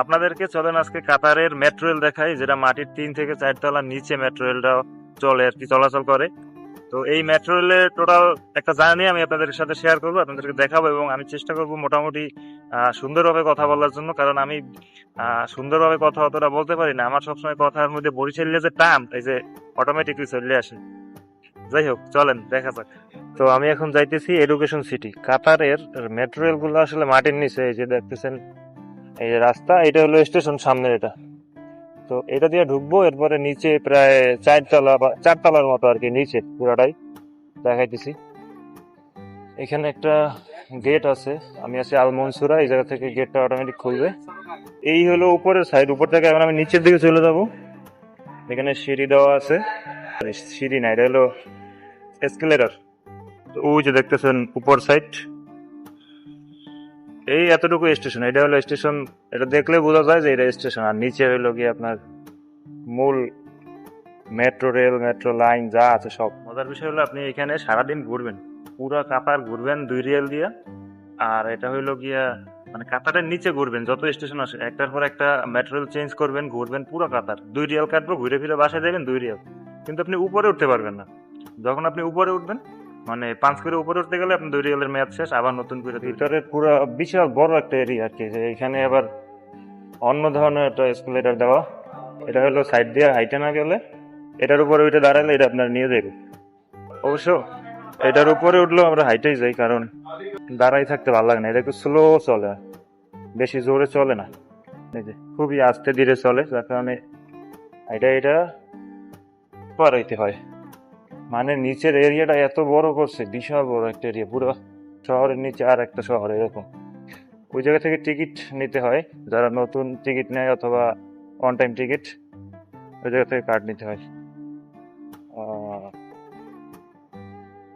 আপনাদেরকে চলেন আজকে কাতারের মেট্রো রেল দেখাই, যেটা মাটির তিন থেকে চার তলার নিচে মেট্রো রেলটা চলে আর কি, চলাচল করে। তো এই মেট্রো রেলের টোটাল একটা জার্নি আমি আপনাদের সাথে শেয়ার করব, আপনাদেরকে দেখাবো এবং আমি চেষ্টা করব মোটামুটি সুন্দরভাবে কথা বলার জন্য, কারণ আমি সুন্দরভাবে কথা অতটা বলতে পারি না। আমার সবসময় কথার মধ্যে বরিশালে যে টান এই যে অটোমেটিকলি চলে আসে। যাই হোক, চলেন, দেখা যাক। তো আমি এখন যাইতেছি এডুকেশন সিটি কাতারের মেট্রো রেলগুলো আসলে মাটির নিচে, এই যে দেখতেছেন এই যে রাস্তা, এটা হলো স্টেশন সামনের এটা। তো এটা দিয়ে ঢুকবো, এরপরে নিচে প্রায় চারতলা বা চারতলার মতো আর কি, নিচে পুরাটাই দেখাইতেছি। এখানে একটা গেট আছে, আমি আছি আলমনসুরা, এই জায়গা থেকে গেটটা অটোমেটিক খুলবে। এই হলো উপরের সাইড উপর থেকে এখন আমি নিচের দিকে চলে যাব। এখানে সিঁড়ি দেওয়া আছে, সিঁড়ি না, এটা হলো এসকেলেটর ওই যে দেখতেছেন উপর সাইড এই এতটুকু স্টেশন এটা হলো স্টেশন এটা দেখলে বোঝা যায় যে এটা স্টেশন আর নিচে হলো কি আপনার মূল মেট্রো রেল মেট্রো লাইন যা আছে সব। মজার বিষয় হলো আপনি এখানে সারাদিন ঘুরবেন, পুরো কাতার ঘুরবেন দুই রিয়েল দিয়ে, আর এটা হইল গিয়া মানে কাতারের নিচে ঘুরবেন, যত স্টেশন আসে একটার পর একটা মেট্রো রেল চেঞ্জ করবেন, ঘুরবেন পুরো কাতার। দুই রিয়াল কাটবো, ঘুরে ফিরে বাসায় দেবেন দুই রিয়াল কিন্তু আপনি উপরে উঠতে পারবেন না। যখন আপনি উপরে উঠবেন মানে পাঁচ করে উপরে উঠতে গেলে আপনি দুই রিয়ালের মেয়াদ শেষ আবার নতুন করে ভিতরে পুরো বিশাল বড় একটা এরিয়া আর কি যে এখানে আবার অন্য ধরনের একটা এসকেলেটার দেওয়া। এটা হলো সাইড দিয়ে হাইটে না গেলে এটার উপরে উঠে দাঁড়ালে এটা আপনার নিয়ে যাবে। অবশ্য এটার উপরে উঠলেও আমরা হাইটেই যাই কারণ দাঁড়াই থাকতে ভালো লাগে না। এটা একটু স্লো চলে বেশি জোরে চলে না। এই যে খুবই আস্তে ধীরে চলে যার কারণে এটা এটা পার হইতে হয়। মানে নিচের এরিয়াটা এত বড় করছে, বিশাল বড় একটা এরিয়া, পুরো শহরের নিচে আর একটা শহর, এরকম। ওই জায়গা থেকে টিকিট নিতে হয়, যারা নতুন টিকিট নেয় অথবা অন টাইম টিকিট, ওই জায়গা থেকে কার্ড নিতে হয়।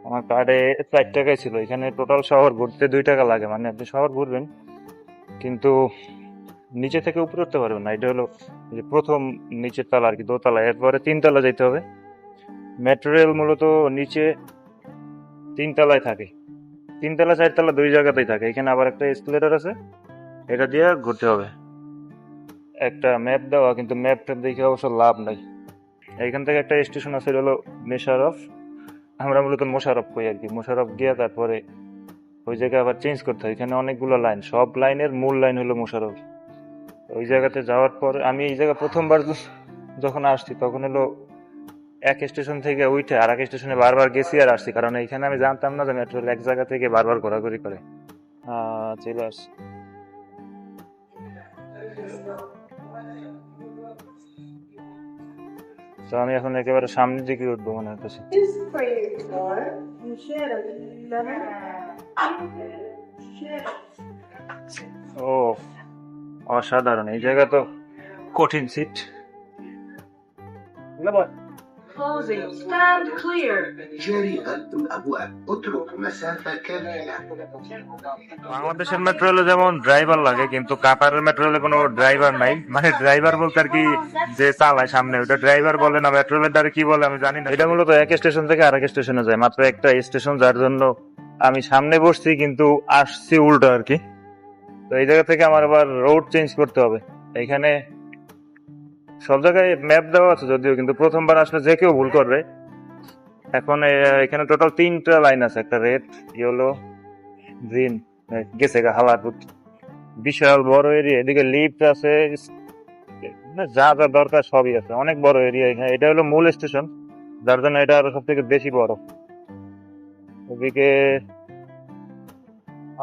আমার কার্ডে চার টাকাই ছিল, এখানে টোটাল শহর ঘুরতে দুই টাকা লাগে মানে আপনি শহর ঘুরবেন, কিন্তু নিচে থেকে উপরে উঠতে পারবেন না, এটা হলো যে প্রথম নিচের তলা আর কি, দোতলা, এরপরে তিনতলা যেতে হবে। মেট্রো মূলত নিচে তিনতলায় থাকে। তিনতলা চারতলা দুই জায়গাতেই থাকে। এখানে আবার একটা এসকেলেটর আছে। এটা দিয়ে ঘুরতে হবে। একটা ম্যাপ দেওয়া, কিন্তু ম্যাপটা দেখে অবশ্য লাভ নাই। এখান থেকে একটা স্টেশন আছে হলো মেশারফ আমরা মূলত মোশারফ কই আর কি মোশারফ গিয়ে তারপরে ওই জায়গায় আবার চেঞ্জ করতে হয়। এখানে অনেকগুলো লাইন সব লাইনের মূল লাইন হলো মোশারফ ওই জায়গাতে যাওয়ার পর আমি এই জায়গা প্রথমবার যখন আসছি, তখন হলো এক স্টেশন থেকে উঠে আর এক স্টেশনে বারবার গেছি আর আসছি। কারণ এখানে আমি জানতাম না যে মেট্রো এক জায়গা থেকে বারবার ঘোরাঘুরি করে। চলে আসছি তো আমি এখন একেবারে সামনের দিকে উঠবো মনে হচ্ছে. ও অসাধারণ। এই জায়গা তো কঠিন সিট Closing. Stand clear. جارية الأبواب اترك مسافة كافية বাংলাদেশের মেট্রো রেলে যেমন ড্রাইভার লাগে কিন্তু কাতারের মেট্রো রেলে কোনো ড্রাইভার নাই মানে ড্রাইভার বলতে আর কি যে চালায় সামনে ওটা ড্রাইভার বলে না মেট্রো রেলের দ্বারা কি বলে আমি জানি না এটা মূলত এক স্টেশন থেকে আরেক স্টেশনে যায় মাত্র একটা স্টেশন যার জন্য আমি সামনে বসছি কিন্তু আসছি উল্টো আর কি তো এই জায়গা থেকে আমার আবার রোড চেঞ্জ করতে হবে এখানে সব জায়গায় ম্যাপ দেওয়া আছে যদিও, কিন্তু প্রথমবার আসলে যে কেউ ভুল করবে। এখন এখানে টোটাল তিনটা লাইন আছে, একটা রেড ইয়েলো গ্রিন গেছে গা, হালার বিশাল বড় এরিয়া এদিকে লিফট আছে যা যা দরকার সবই আছে, অনেক বড় এরিয়া এখানে। এটা হলো মূল স্টেশন যার জন্য এটা আরও সব থেকে বেশি বড়। ওদিকে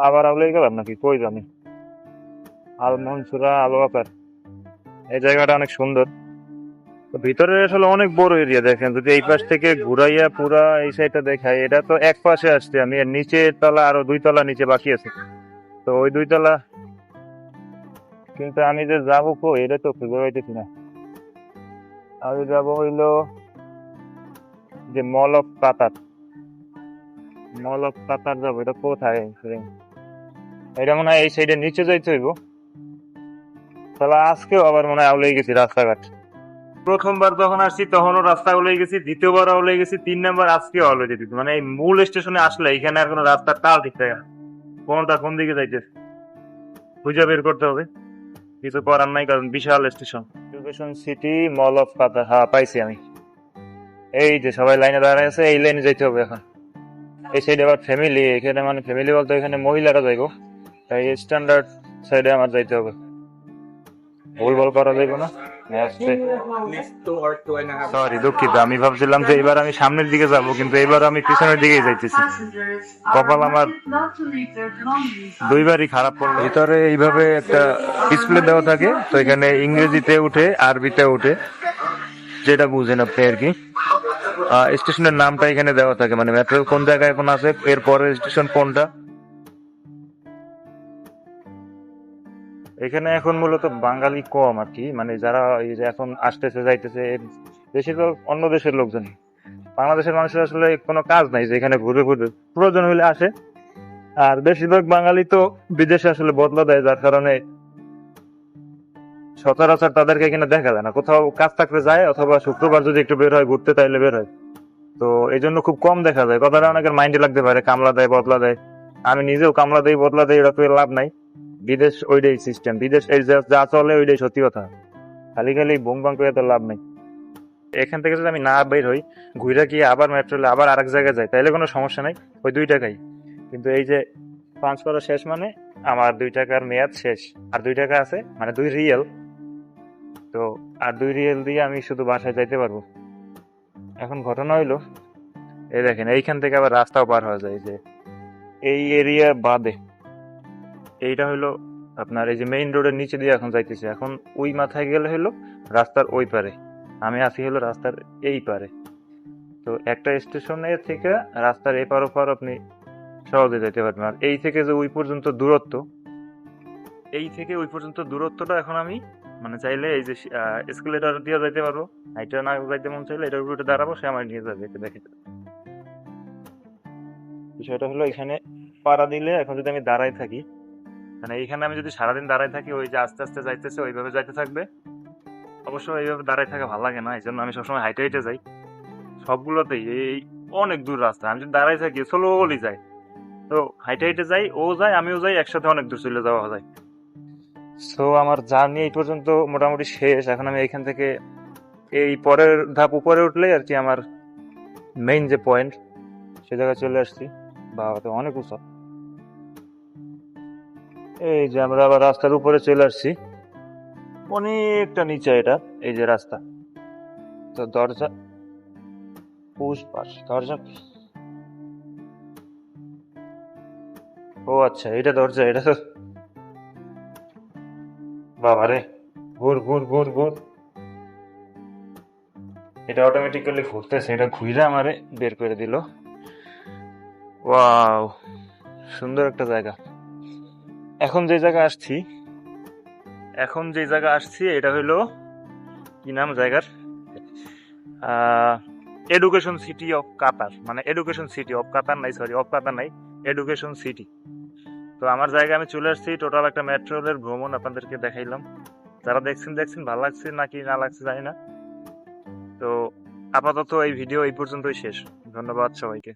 আবার আউলে গেলাম নাকি? কই জানি? আলমনসুরা আলোয়াকার এই জায়গাটা অনেক সুন্দর। ভিতরে আসলে অনেক বড় এরিয়া দেখেন, যদি এই পাশ থেকে ঘুরাইয়া পুরা এই সাইডটা দেখাই, এটা তো এক পাশে আসছে আমি, এর নিচে তলা আরও দুই তলা নিচে বাকি আছে। তো ওই দুই তলা কিন্তু আমি যে যাব কো এটা তো খুঁজে পাইতেছি না। আমি যাব হইল যে মল অফ কাতার মল অফ কাতার যাব, এটা কোথায়? এটা মনে হয় এই সাইডে নিচে যাইতে হইব। তাহলে আজকেও আবার মনে হয় আউলেই গেছি রাস্তাঘাট। প্রথমবার যখন আসছি, তখনও রাস্তা উলে গেছি, দ্বিতীয়বার উলে গেছি, তিন নাম্বার আজকে উলে যেতে মানে এই মূল স্টেশনে আসলে এখানে আর কোনো রাস্তার তাল ঠিক থাকে না। কোনটা কোন দিকে যাইতেছে? খুঁজে বের করতে হবে। কিছু করার নাই, কারণ বিশাল station. Education city mall of Qatar হ্যাঁ পাইছি আমি। এই যে সবাই লাইনে দাঁড়ায় আছে, এই লাইনে যাইতে হবে এখন। এই সাইডে আবার ফ্যামিলি এখানে মানে ফ্যামিলি বলতে এখানে মহিলারা যাইবো। তাই স্ট্যান্ডার্ড সাইডে আমার যাইতে হবে। ভুল বল করা যাইবো না? সরি দুঃখিত, আমি ভাবছিলাম যে এবার আমি সামনের দিকে যাব, কিন্তু এবার আমি পিছনের দিকেই যাইতেছি। কপাল আমার দুইবারই খারাপ পড়ল ভিতরে এইভাবে একটা ডিসপ্লে দেওয়া থাকে, তো এখানে ইংরেজিতে উঠে, আরবিতে উঠে, যেটা বুঝেন আপনি আর কি। স্টেশনের নামটা এখানে দেওয়া থাকে মানে মেট্রো কোন জায়গায় এখন আছে এর পরের স্টেশন কোনটা? এখানে এখন মূলত বাঙালি কম আর কি। মানে যারা এই যে এখন আসতেছে, যাইতেছে বেশিরভাগ অন্য দেশের লোকজন। বাংলাদেশের মানুষের আসলে কোনো কাজ নাই যে এখানে ঘুরে ঘুরে। প্রয়োজন হলে আসে। আর বেশিরভাগ বাঙালি তো বিদেশে আসলে বদলা দেয়, যার কারণে সচরাচর তাদেরকে এখানে দেখা যায় না। কোথাও কাজ থাকতে যায়, অথবা শুক্রবার যদি একটু বের হয়, ঘুরতে তাইলে বের হয়। তো এই জন্য খুব কম দেখা যায়। কথাটা অনেকের মাইন্ডে লাগতে পারে, কামলা দেয়, বদলা দেয়। আমি নিজেও কামলা দেই, বদলা এটা তো লাভ নাই। বিদেশ ওইটাই সিস্টেম বিদেশ যা- চলে ওইটাই সত্যি কথা। খালি খালি বোম বাং করে তো লাভ নেই। এখান থেকে যদি আমি না বের হই, ঘুরে গিয়ে আবার মেট্রোলে আবার আরেক জায়গায় যাই তাহলে কোনো সমস্যা নাই। ওই দুই টাকাই। কিন্তু এই যে পাঁচ করা শেষ মানে আমার দুই টাকার মেয়াদ শেষ। আর দুই টাকা আছে মানে দুই রিয়েল তো আর দুই রিয়েল দিয়ে আমি শুধু বাসায় যাইতে পারব। এখন ঘটনা হইল, এই দেখেন, এইখান থেকে আবার রাস্তাও পার হওয়া যায় যে এই এরিয়া বাদে। এইটা হইল আপনার এই যে মেইন রোডের নিচে দিয়ে এখন যাইতেছে। এখন ওই মাথায় গেলে হলো রাস্তার ওই পারে। আমি আছি হলো রাস্তার এই পারে। তো একটা স্টেশনের থেকে রাস্তার এপার ওপার আপনি সহজে যেতে পারবেন। আর এই থেকে যে ওই পর্যন্ত দূরত্ব, এই থেকে ওই পর্যন্ত দূরত্বটা এখন আমি মানে চাইলে এই যে এসকেলেটার দিয়ে যাইতে পারব। এটা না যাইতে মন চাইলে এটার উপরে দাঁড়াবো, সে আমার নিয়ে যাবে এটা দেখে। বিষয়টা হলো এখানে পাড়া দিলে এখন যদি আমি দাঁড়াই থাকি মানে এইখানে আমি যদি সারাদিন দাঁড়াই থাকি, ওই যে আস্তে আস্তে যাইতেছে, ওইভাবে যাইতে থাকবে। অবশ্য এইভাবে দাঁড়াই থাকা ভালো লাগে না এই জন্য আমি সবসময় হাইটে হাইটে যাই। সবগুলোতেই এই অনেক দূর রাস্তা। আমি যদি দাঁড়াই থাকি স্লোলি যাই। তো হাইটে হাইটে যাই, ও যায়, আমিও যাই, একসাথে অনেক দূর চলে যাওয়া যায়। সো আমার জার্নি এই পর্যন্ত মোটামুটি শেষ। এখন আমি এখান থেকে এই পরের ধাপ উপরে উঠলেই আর কি আমার মেইন যে পয়েন্ট সে জায়গায় চলে আসছি। বা অনেক উঁচা। এই যে আমরা আবার রাস্তার উপরে চলে আসছি। অনেকটা নিচে এটা, এই যে রাস্তা। তো দরজা পুষ পাশ, দরজা ও আচ্ছা এটা দরজা, এটা তো বাবা রে ঘুর ঘুর ঘুর ঘুর এটা অটোমেটিক্যালি ঘুরতেছে এটা ঘুরে আমারে বের করে দিল। ওয়াও, সুন্দর একটা জায়গা। এখন যে জায়গা আসছি, এখন যে জায়গা আসছি, এটা হলো কি নাম জায়গার? এডুকেশন সিটি অফ কাতার মানে এডুকেশন সিটি অফ কাতার নাই সরি অফ কাতার নাই এডুকেশন সিটি তো আমার জায়গায় আমি চলে আসছি টোটাল একটা মেট্রো রেল ভ্রমণ আপনাদেরকে দেখাইলাম। যারা দেখছেন দেখছেন, ভালো লাগছে নাকি না লাগছে জানি না। তো আপাতত এই ভিডিও এই পর্যন্তই শেষ। ধন্যবাদ সবাইকে।